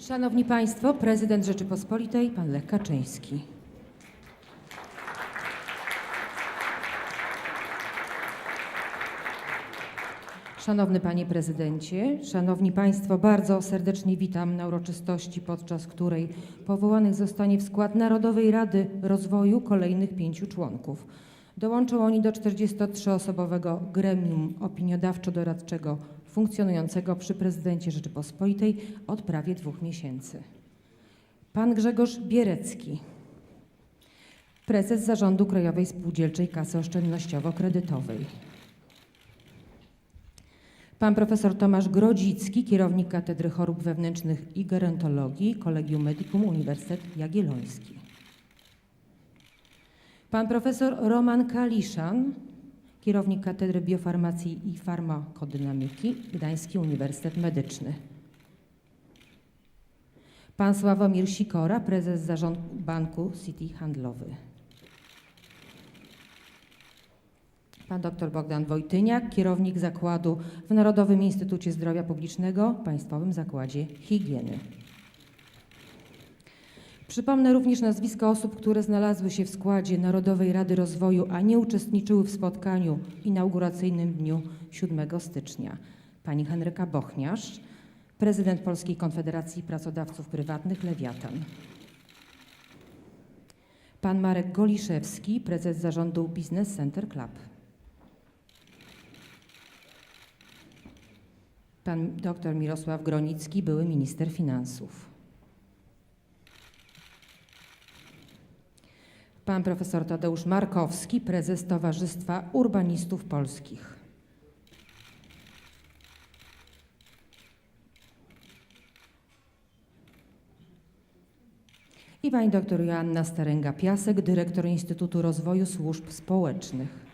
Szanowni Państwo, prezydent Rzeczypospolitej, pan Lech Kaczyński. Szanowny Panie Prezydencie, Szanowni Państwo, bardzo serdecznie witam na uroczystości, podczas której powołanych zostanie w skład Narodowej Rady Rozwoju kolejnych pięciu członków. Dołączą oni do 43-osobowego gremium opiniodawczo-doradczego funkcjonującego przy prezydencie Rzeczypospolitej od prawie dwóch miesięcy. Pan Grzegorz Bierecki, prezes Zarządu Krajowej Spółdzielczej Kasy Oszczędnościowo-Kredytowej. Pan profesor Tomasz Grodzicki, kierownik Katedry Chorób Wewnętrznych i Gerontologii Collegium Medicum Uniwersytet Jagielloński. Pan profesor Roman Kaliszan, kierownik Katedry Biofarmacji i Farmakodynamiki Gdański Uniwersytet Medyczny. Pan Sławomir Sikora, prezes zarządu Banku City Handlowy. Pan dr Bogdan Wojtyniak, kierownik zakładu w Narodowym Instytucie Zdrowia Publicznego, Państwowym Zakładzie Higieny. Przypomnę również nazwiska osób, które znalazły się w składzie Narodowej Rady Rozwoju, a nie uczestniczyły w spotkaniu inauguracyjnym dniu 7 stycznia. Pani Henryka Bochniarz, prezydent Polskiej Konfederacji Pracodawców Prywatnych Lewiatan. Pan Marek Goliszewski, prezes zarządu Business Center Club. Pan dr Mirosław Gronicki, były minister finansów. Pan profesor Tadeusz Markowski, prezes Towarzystwa Urbanistów Polskich. I pani dr Joanna Staręga-Piasek, dyrektor Instytutu Rozwoju Służb Społecznych.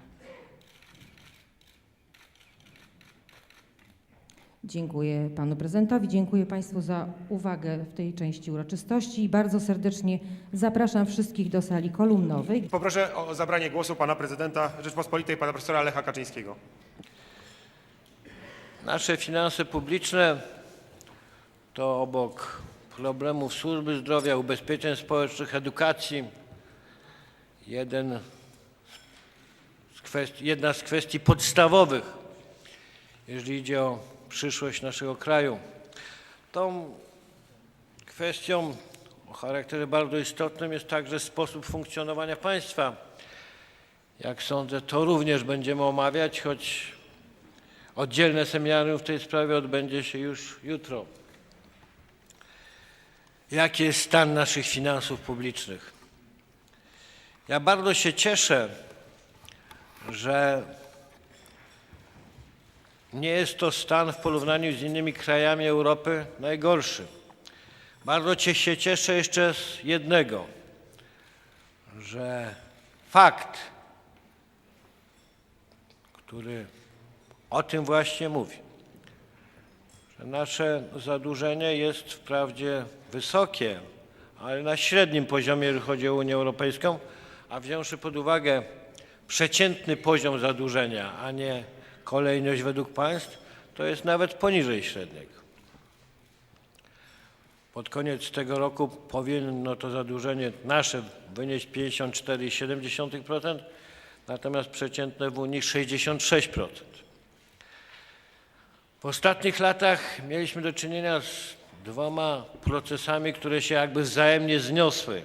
Dziękuję panu prezydentowi, dziękuję państwu za uwagę w tej części uroczystości i bardzo serdecznie zapraszam wszystkich do sali kolumnowej. Poproszę o zabranie głosu pana prezydenta Rzeczpospolitej, pana profesora Lecha Kaczyńskiego. Nasze finanse publiczne to obok problemów służby zdrowia, ubezpieczeń społecznych, edukacji jeden z kwestii, jedna z kwestii podstawowych, jeżeli idzie o przyszłość naszego kraju. Tą kwestią o charakterze bardzo istotnym jest także sposób funkcjonowania państwa. Jak sądzę, to również będziemy omawiać, choć Oddzielne seminarium w tej sprawie odbędzie się już jutro. Jaki jest stan naszych finansów publicznych? Ja bardzo się cieszę, że nie jest to stan w porównaniu z innymi krajami Europy najgorszy. Bardzo się cieszę jeszcze z jednego, że fakt, który o tym właśnie mówi. Że nasze zadłużenie jest wprawdzie wysokie, ale na średnim poziomie, jeżeli chodzi o Unię Europejską, a wziąwszy pod uwagę przeciętny poziom zadłużenia, a nie kolejność według państw, to jest nawet poniżej średniego. Pod koniec tego roku powinno to zadłużenie nasze wynieść 54,7%, natomiast przeciętne w Unii 66%. W ostatnich latach mieliśmy do czynienia z dwoma procesami, które się jakby wzajemnie zniosły.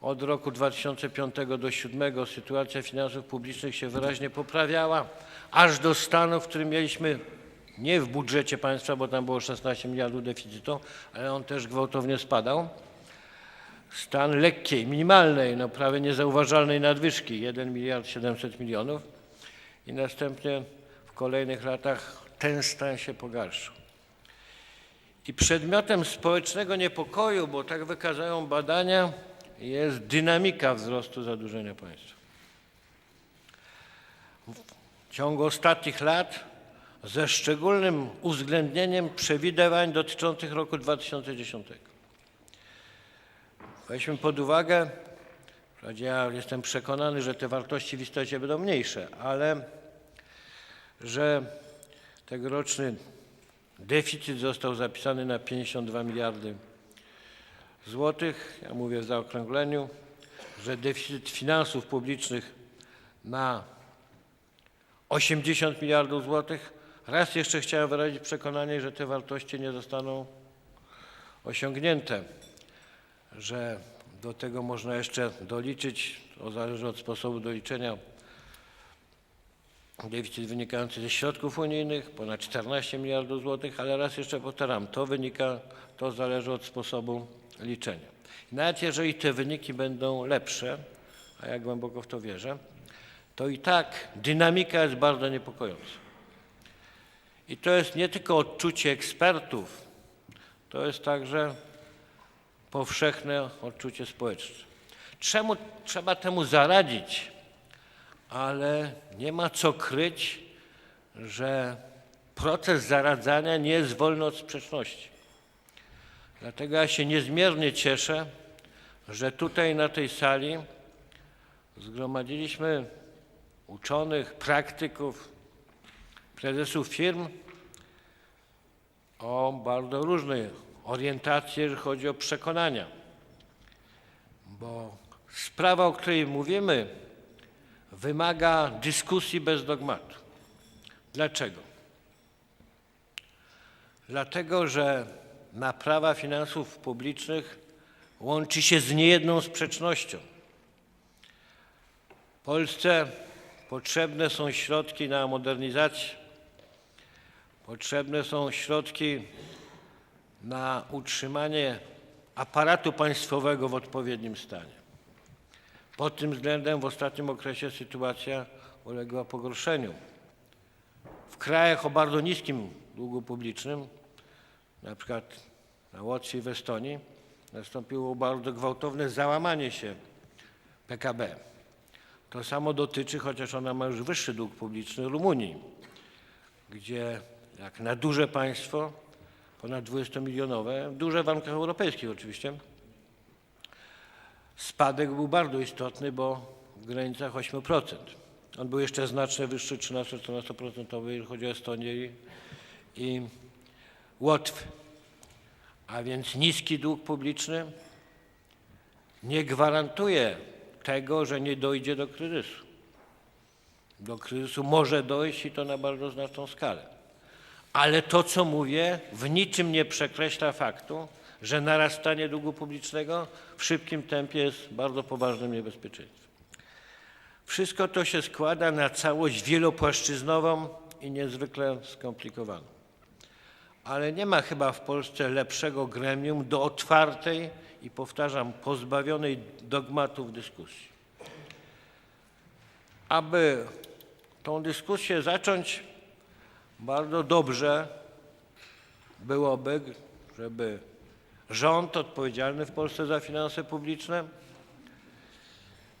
Od roku 2005 do 2007 sytuacja finansów publicznych się wyraźnie poprawiała, aż do stanu, w którym mieliśmy nie w budżecie państwa, bo tam było 16 miliardów deficytu, ale on też gwałtownie spadał. Stan lekkiej, minimalnej, no prawie niezauważalnej nadwyżki 1 miliard 700 milionów i następnie w kolejnych latach ten stan się pogarszał. I przedmiotem społecznego niepokoju, bo tak wykazują badania, jest dynamika wzrostu zadłużenia państwa. W ciągu ostatnich lat ze szczególnym uwzględnieniem przewidywań dotyczących roku 2010. Weźmy pod uwagę, wprawdzie ja jestem przekonany, że te wartości w istocie będą mniejsze, ale że tegoroczny Deficyt został zapisany na 52 miliardy złotych. Ja mówię w zaokrągleniu, że deficyt finansów publicznych na 80 miliardów złotych. Raz jeszcze chciałem wyrazić przekonanie, że te wartości nie zostaną osiągnięte, że do tego można jeszcze doliczyć, to zależy od sposobu doliczenia, deficyt wynikający ze środków unijnych, ponad 14 miliardów złotych, ale raz jeszcze powtarzam, to wynika, to zależy od sposobu liczenia. Nawet jeżeli te wyniki będą lepsze, a ja głęboko w to wierzę, to i tak dynamika jest bardzo niepokojąca. I to jest nie tylko odczucie ekspertów, to jest także powszechne odczucie społeczne. Czemu trzeba temu zaradzić? Ale nie ma co kryć, że proces zaradzania nie jest wolny od sprzeczności. Dlatego ja się niezmiernie cieszę, że tutaj na tej sali zgromadziliśmy uczonych, praktyków, prezesów firm o bardzo różnej orientacji, jeżeli chodzi o przekonania. Bo sprawa, o której mówimy, wymaga dyskusji bez dogmatu. Dlaczego? Dlatego, że naprawa finansów publicznych łączy się z niejedną sprzecznością. Polsce potrzebne są środki na modernizację, potrzebne są środki na utrzymanie aparatu państwowego w odpowiednim stanie. Pod tym względem w ostatnim okresie sytuacja uległa pogorszeniu. W krajach o bardzo niskim długu publicznym, na przykład na Łotwie i w Estonii, nastąpiło bardzo gwałtowne załamanie się PKB. To samo dotyczy, chociaż ona ma już wyższy dług publiczny, Rumunii, gdzie jak na duże państwo, ponad 20-milionowe, duże w warunkach europejskich oczywiście, spadek był bardzo istotny, bo w granicach 8%. On był jeszcze znacznie wyższy, 13-14%, jeżeli chodzi o Estonię i, i Łotwę. A więc niski dług publiczny nie gwarantuje tego, że nie dojdzie do kryzysu. Do kryzysu może dojść i to na bardzo znaczną skalę. Ale to, co mówię, w niczym nie przekreśla faktu, że narastanie długu publicznego w szybkim tempie jest bardzo poważnym niebezpieczeństwem. Wszystko to się składa na całość wielopłaszczyznową i niezwykle skomplikowaną. Ale nie ma chyba w Polsce lepszego gremium do otwartej i powtarzam, pozbawionej dogmatów dyskusji. Aby tą dyskusję zacząć, bardzo dobrze byłoby, żeby rząd odpowiedzialny w Polsce za finanse publiczne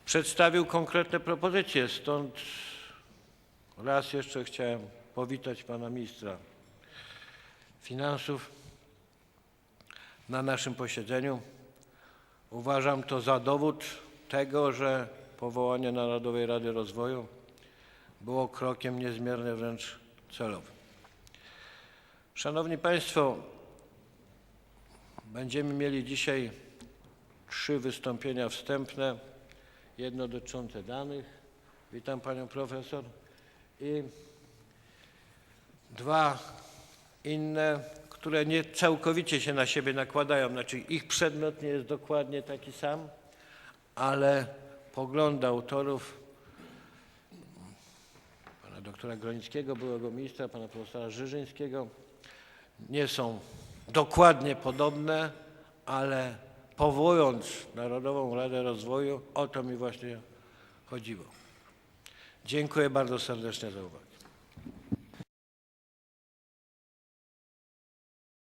przedstawił konkretne propozycje. Stąd raz jeszcze chciałem powitać pana ministra finansów na naszym posiedzeniu. Uważam to za dowód tego, że powołanie Narodowej Rady Rozwoju było krokiem niezmiernie wręcz celowym. Szanowni Państwo, będziemy mieli dzisiaj trzy wystąpienia wstępne, jedno dotyczące danych, witam Panią Profesor, i dwa inne, które nie całkowicie się na siebie nakładają, znaczy ich przedmiot nie jest dokładnie taki sam, ale poglądy autorów, pana doktora Gronickiego, byłego ministra, pana profesora Żyżyńskiego, nie są dokładnie podobne, ale powołując Narodową Radę Rozwoju, o to mi właśnie chodziło. Dziękuję bardzo serdecznie za uwagę.